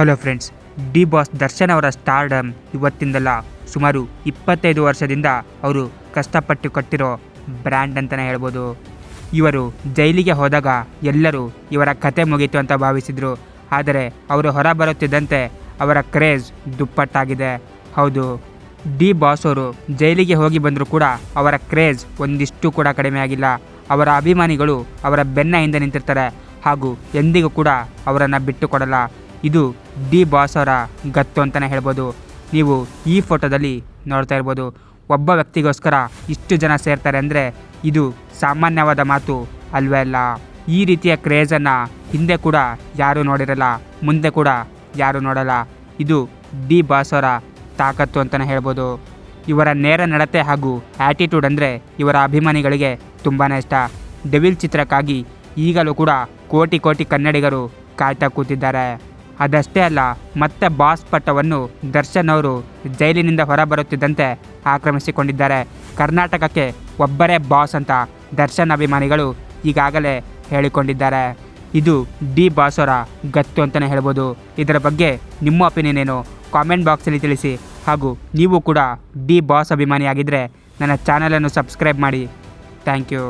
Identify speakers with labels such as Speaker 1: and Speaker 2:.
Speaker 1: Hello friends, D boss Darshan ಅವರ stardom ಇವತ್ತಿಂದಲ್ಲ ಸುಮಾರು ಇಪ್ಪತ್ತೈದು ವರ್ಷದಿಂದ ಅವರು ಕಷ್ಟಪಟ್ಟು ಕಟ್ಟಿರೋ ಬ್ರ್ಯಾಂಡ್ ಅಂತಲೇ ಹೇಳ್ಬೋದು. ಇವರು ಜೈಲಿಗೆ ಹೋದಾಗ ಎಲ್ಲರೂ ಇವರ ಕತೆ ಮುಗೀತು ಅಂತ ಭಾವಿಸಿದರು. ಆದರೆ ಅವರು ಹೊರ ಬರುತ್ತಿದ್ದಂತೆ ಅವರ ಕ್ರೇಜ್ ದುಪ್ಪಟ್ಟಾಗಿದೆ. ಹೌದು, ಡಿ ಬಾಸ್ ಅವರು ಜೈಲಿಗೆ ಹೋಗಿ ಬಂದರೂ ಕೂಡ ಅವರ ಕ್ರೇಜ್ ಒಂದಿಷ್ಟು ಕೂಡ ಕಡಿಮೆ ಆಗಿಲ್ಲ. ಅವರ ಅಭಿಮಾನಿಗಳು ಅವರ ಬೆನ್ನ ಹಿಂದೆ ನಿಂತಿರ್ತಾರೆ. ಹಾಗೂ ಎಂದಿಗೂ ಕೂಡ ಅವರನ್ನು ಬಿಟ್ಟು ಕೊಡಲ್ಲ ಇದು ಡಿ ಬಾಸ್ ಅವರ ಗತ್ತು ಅಂತಲೇ ಹೇಳ್ಬೋದು. ನೀವು ಈ ಫೋಟೋದಲ್ಲಿ ನೋಡ್ತಾ ಇರ್ಬೋದು. ಒಬ್ಬ ವ್ಯಕ್ತಿಗೋಸ್ಕರ ಇಷ್ಟು ಜನ ಸೇರ್ತಾರೆ ಅಂದರೆ ಇದು ಸಾಮಾನ್ಯವಾದ ಮಾತು ಅಲ್ವೇ ಅಲ್ಲ. ಈ ರೀತಿಯ ಕ್ರೇಜನ್ನು ಹಿಂದೆ ಕೂಡ ಯಾರೂ ನೋಡಿರಲ್ಲ, ಮುಂದೆ ಕೂಡ ಯಾರೂ ನೋಡಲ್ಲ. ಇದು ಡಿ ಬಾಸ್ ಅವರ ತಾಕತ್ತು ಅಂತಲೇ ಹೇಳ್ಬೋದು. ಇವರ ನೇರ ನಡತೆ ಹಾಗೂ ಆ್ಯಟಿಟ್ಯೂಡ್ ಅಂದರೆ ಇವರ ಅಭಿಮಾನಿಗಳಿಗೆ ತುಂಬಾ ಇಷ್ಟ. ಡೆವಿಲ್ ಚಿತ್ರಕ್ಕಾಗಿ ಈಗಲೂ ಕೂಡ ಕೋಟಿ ಕೋಟಿ ಕನ್ನಡಿಗರು ಕಾಯ್ತಾ ಕೂತಿದ್ದಾರೆ. ಅದಷ್ಟೇ ಅಲ್ಲ, ಮತ್ತೆ ಬಾಸ್ ಪಟ್ಟವನ್ನು ದರ್ಶನ್ ಅವರು ಜೈಲಿನಿಂದ ಹೊರಬರುತ್ತಿದ್ದಂತೆ ಆಕ್ರಮಿಸಿಕೊಂಡಿದ್ದಾರೆ. ಕರ್ನಾಟಕಕ್ಕೆ ಒಬ್ಬರೇ ಬಾಸ್ ಅಂತ ದರ್ಶನ್ ಅಭಿಮಾನಿಗಳು ಈಗಾಗಲೇ ಹೇಳಿಕೊಂಡಿದ್ದಾರೆ. ಇದು ಡಿ ಬಾಸ್ ಅವರ ಗತ್ತು ಅಂತಲೇ ಹೇಳ್ಬೋದು. ಇದರ ಬಗ್ಗೆ ನಿಮ್ಮ ಒಪಿನಿಯನ್ ಏನು? ಕಾಮೆಂಟ್ ಬಾಕ್ಸಲ್ಲಿ ತಿಳಿಸಿ. ಹಾಗೂ ನೀವು ಕೂಡ ಡಿ ಬಾಸ್ ಅಭಿಮಾನಿಯಾಗಿದ್ದರೆ ನನ್ನ ಚಾನಲನ್ನು ಸಬ್ಸ್ಕ್ರೈಬ್ ಮಾಡಿ. Thank you.